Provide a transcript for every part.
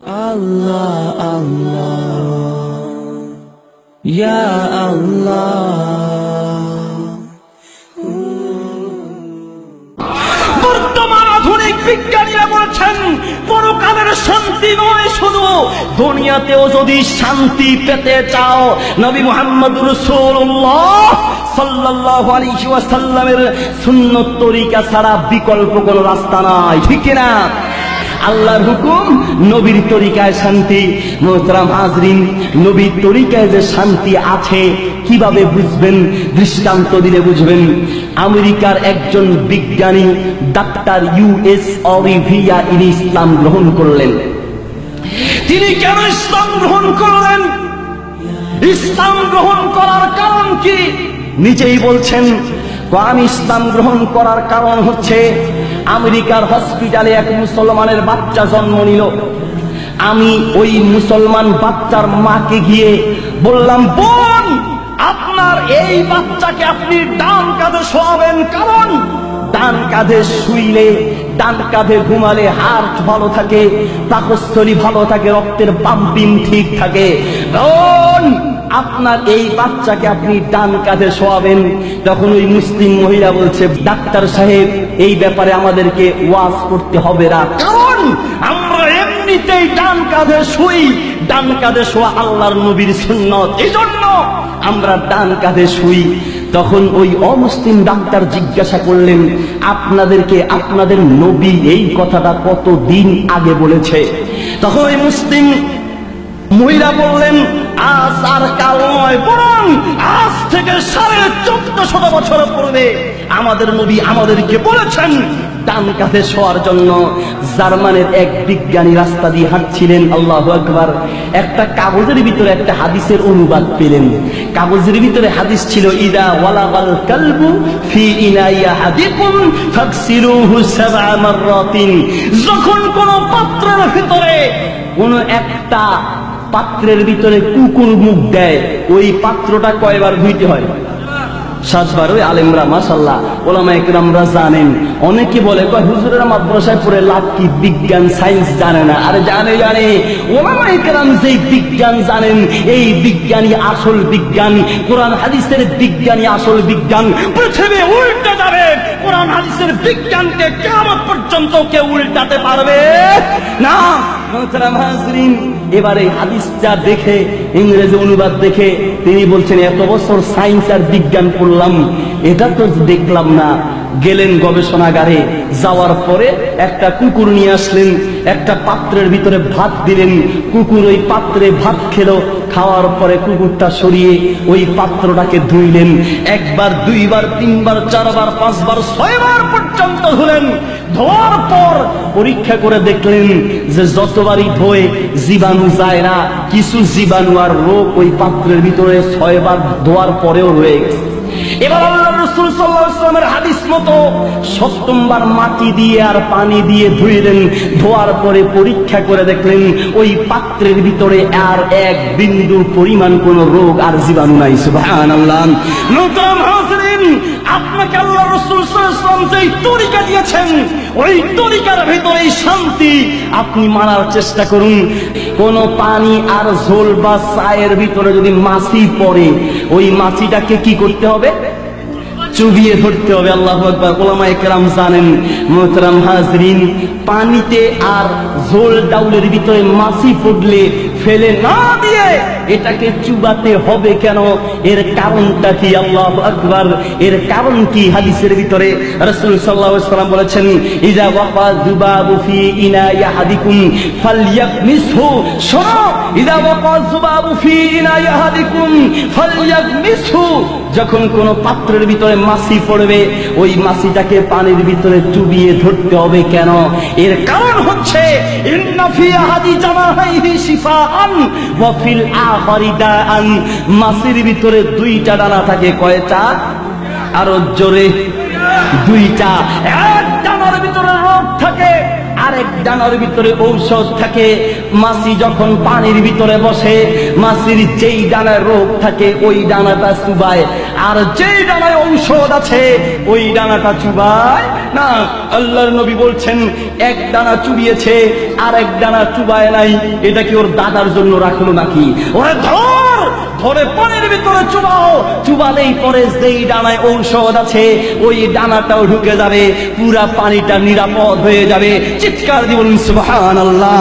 Allah, Allah, Ya Allah. বর্তমান আধুনিক শান্তি নয় শুধু। দুনিয়াতেও যদি শান্তি পেতে চাও নবী মোহাম্মদ রসুল্লাহ সাল্লাল্লাহু আলাইহি ওয়াসাল্লামের সুন্নত তরিকা ছাড়া বিকল্প কোনো রাস্তা নাই। ঠিক না আল্লাহর হুকুম, নবীর তরিকায় শান্তি। মোহতরাম হাজরিন, নবীর তরিকায় যে শান্তি আছে, কীভাবে বুঝবেন? দৃষ্টান্ত দিলে বুঝবেন। আমেরিকার একজন বিজ্ঞানী, ডাক্তার ইউএস অরিভিয়া ইনি ইসলাম গ্রহণ করলেন। তিনি কেন ইসলাম গ্রহণ করলেন? ইসলাম গ্রহণ করার কারণ কি? নিজেই বলছেন, আমি ইসলাম গ্রহণ করার কারণ হচ্ছে আমেরিকার হসপিটালে এক মুসলমানের বাচ্চা জন্ম নিল। আমি ওই মুসলমান বাচ্চার মাকে গিয়ে বললাম, বোন, আপনার এই বাচ্চাকে আপনি ডান কাঁধে শোয়াবেন। কারণ ডান কাঁধে শুইলে, ডান কাঁধে ঘুমালে হার্ট ভালো থাকে, পাকস্থলী ভালো থাকে, রক্তের পাম্পিং ঠিক থাকে। আপনার এই বাচ্চাকে আপনি ডান কাঁধে শোয়াবেন। তখন ওই মুসলিম মহিলা বলছে, ডাক্তার সাহেব এই ব্যাপারে আমাদেরকে ওয়াজ করতে হবে না। কারণ আমরা এমনিতেই ডান কাঁধে শুই, ডান কাঁধে শোয়া আল্লাহর নবীর সুন্নত। এই জন্য আমরা ডান কাঁধে শুই। তখন ওই অমুসলিম ডাক্তার জিজ্ঞাসা করলেন, আপনাদেরকে আপনাদের নবী এই কথাটা কত দিন আগে বলেছে? তখন ওই মুসলিম মহিলা বললেন, আজ আর কাল নয়, বরং আজ থেকে সাড়ে শত বছর পূর্বে আমাদের নবী আমাদেরকে বলেছেন, ডান কাঁধে শোয়ার জন্য জার্মানের এক বিজ্ঞানী রাস্তা দিয়ে হাঁটছিলেন, আল্লাহ আকবার। একটা কাগজের ভিতরে একটা হাদিসের অনুবাদ পেলেন। কাগজের ভিতরে হাদিস ছিল, ইদা ওয়ালাগাল কালবু ফি ইনাইয়া হাদিকুম ফাকসিরুহু সাবআ মাররাতিন। যখন কোন পাত্রের ভিতরে কোন একটা পাত্রের ভিতরে কুকুর মুখ দেয়, ওই পাত্রটা কয়বার ধুইতে হয়? সাতবার ওই আলেমরা মাসাল্লাহ ওলামা একরামরা জানেন। অনেকে বলে হুজুরের মাদ্রাসায় পড়ে লাভ কি? বিজ্ঞান, সায়েন্স জানে না। আরে জানে জানে। ওলামা একরাম যেই বিজ্ঞান জানেন, এই বিজ্ঞানী আসল বিজ্ঞান। কোরআন হাদিসের বিজ্ঞানী আসল বিজ্ঞান। পৃথিবী উল্টে যাবে। কোরআন হাদিসের বিজ্ঞানকে কেমন পর্যন্ত কেউ উল্টাতে পারবে না। এবার হাদিসটা দেখে, ইংরেজি অনুবাদ দেখে তিনি বলছেন, এত বছর সায়েন্স আর বিজ্ঞান পড়লাম, এটা তো দেখলাম না। গেলেন গবেষণাগারে। যাওয়ার পরে একটা কুকুর নিয়ে আসলেন, একটা পাত্রের ভিতরে ভাত দিলেন। কুকুর ওই পাত্রে ভাত খেলো, খাওয়ার পরে কুকুরটা সরিয়ে ওই পাত্রটাকে ধুইলেন। একবার, দুইবার, তিনবার, চারবার, পাঁচবার, ছয়বার পর্যন্ত ধুলেন। ধোয়ার পর পরীক্ষা করে দেখলেন যে যতবারই ধোয়ে, জীবাণু যায় না। কিছু জীবাণু আর রোগ ওই পাত্রের ভিতরে ছয়বার ধোয়ার পরেও রয়ে গেছে। এবার আল্লাহ রসুল হাদিস মতো সপ্তমবার মাটি দিয়ে আর পানি দিয়ে ধুইলেন, ধোয়ার পরে পরীক্ষা করে দেখলেন ওই পাত্রের ভিতরে আর এক বিন্দুর পরিমাণ কোন রোগ আর জীবাণু নাই আল্লাহ আপনাকে আল্লাহ রসুল তরিকা দিয়েছেন, ওই তরিকার ভিতরে শান্তি। আপনি মারার চেষ্টা করুন। কোন পানি আর ঝোল বা চায়ের ভিতরে যদি মাছি পড়ে, ওই মাছিটাকে কি করতে হবে? চুবিয়ে ধরতে হবে, আল্লাহ আকবার। ওলামা একরাম জানেন, মোহতরাম হাজরিন, পানিতে আর ঝোল ডাউলের ভিতরে মাছি পড়লে ফেলে না দিয়ে এটাকে চুবাতে হবে কেন? এর কারণটা কি আল্লাহ আকবার? এর কারণ কি? হাদিসের ভিতরে রাসূল সাল্লাল্লাহু আলাইহি বলেছেন, ইজা ওয়াকা যুবাবু ফি ইনা ইয়াহাদিকুম ফালইয়াকমিসহু শোনো, ইজা ওয়াকা যুবাবু ফি ইনা ইয়াহাদিকুম ফালইয়াকমিসহু যখন কোন পাত্রের ভিতরে মাছি পড়বে, ওই মাছিটাকে পানির ভিতরে চুবিয়ে ধরতে হবে কেন? এর কারণ হচ্ছে মাছির ভিতরে দুইটা ডানা থাকে, কয়টা? আরও জোরে, দুইটা। এক ডানার ভিতরে আরেক ডানার ভিতরে ঔষধ থাকে। মাছি যখন পানির ভিতরে বসে মাছির যেই ডানায় রোগ থাকে, ওই ডানাটা চুবায়। আর যেই ডানায় ঔষধ আছে, ওই ডানাটা চুবায় না। আল্লাহর নবী বলছেন, এক ডানা চুবিয়েছে আর এক ডানা চুবায় নাই। এটা কি ওর দাদার জন্য রাখল নাকি? ওরা ধর! ধরে পানির ভিতরে চুবাও। চুবালেই পরে যেই ডানায় ঔষধ আছে, ওই ডানাটাও ঢুকে যাবে, পুরা পানিটা নিরাপদ হয়ে যাবে। চিৎকার দিবন সুবহান আল্লাহ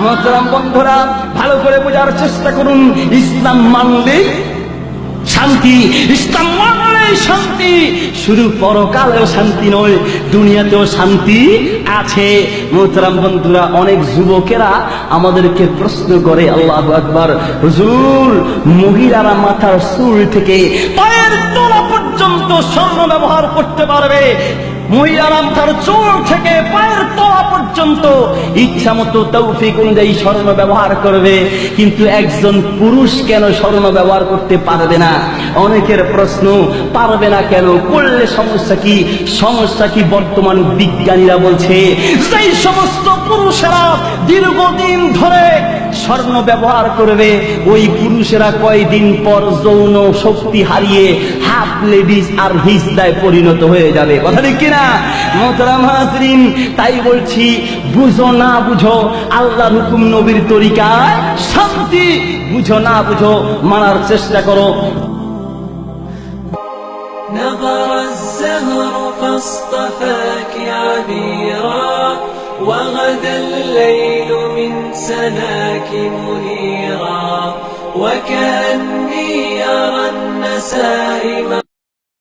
মোহতরাম বন্ধুরা, ভালো করে বোঝার চেষ্টা করুন, ইসলাম মানলে শান্তি, ইসলাম শান্তি। শুধু পরকালেও শান্তি নয়, দুনিয়াতেও শান্তি আছে। মোহতরাম বন্ধুরা, অনেক যুবকেরা আমাদেরকে প্রশ্ন করে, আল্লাহ আকবার, হুজুর, মহিলারা মাথার সুর থেকে পায়ের তোলা পর্যন্ত স্বর্ণ ব্যবহার করতে পারবে? মহিলারা তার চুল থেকে পায়ের তলা পর্যন্ত ইচ্ছা মতো তৌফিক অনুযায়ী স্বর্ণ ব্যবহার করবে, কিন্তু একজন পুরুষ কেন স্বর্ণ ব্যবহার করতে পারবে না? অনেকের প্রশ্ন, পারবে না কেন? করলে সমস্যা কি? সমস্যা কি বর্তমান বিজ্ঞানীরা বলছে। সেই সমস্ত পুরুষেরা দীর্ঘদিন ধরে স্বর্ণ ব্যবহার করবে। ওই পুরুষেরা কয়দিন পর যৌন শক্তি হারিয়ে লেডিস আর হিজদায় পরিণত হয়ে যাবে কথা ঠিক কিনা মোহতারাম হাজরিন তাই বলছি বুঝো না বুঝো আল্লাহর হুকুম নবীর তরিকায় শান্তি বুঝো না বুঝো মানার চেষ্টা করো نظر الزهر فاصطفاك عبيرا وغدا الليل من سناك منيرا وكأني أرى النسائم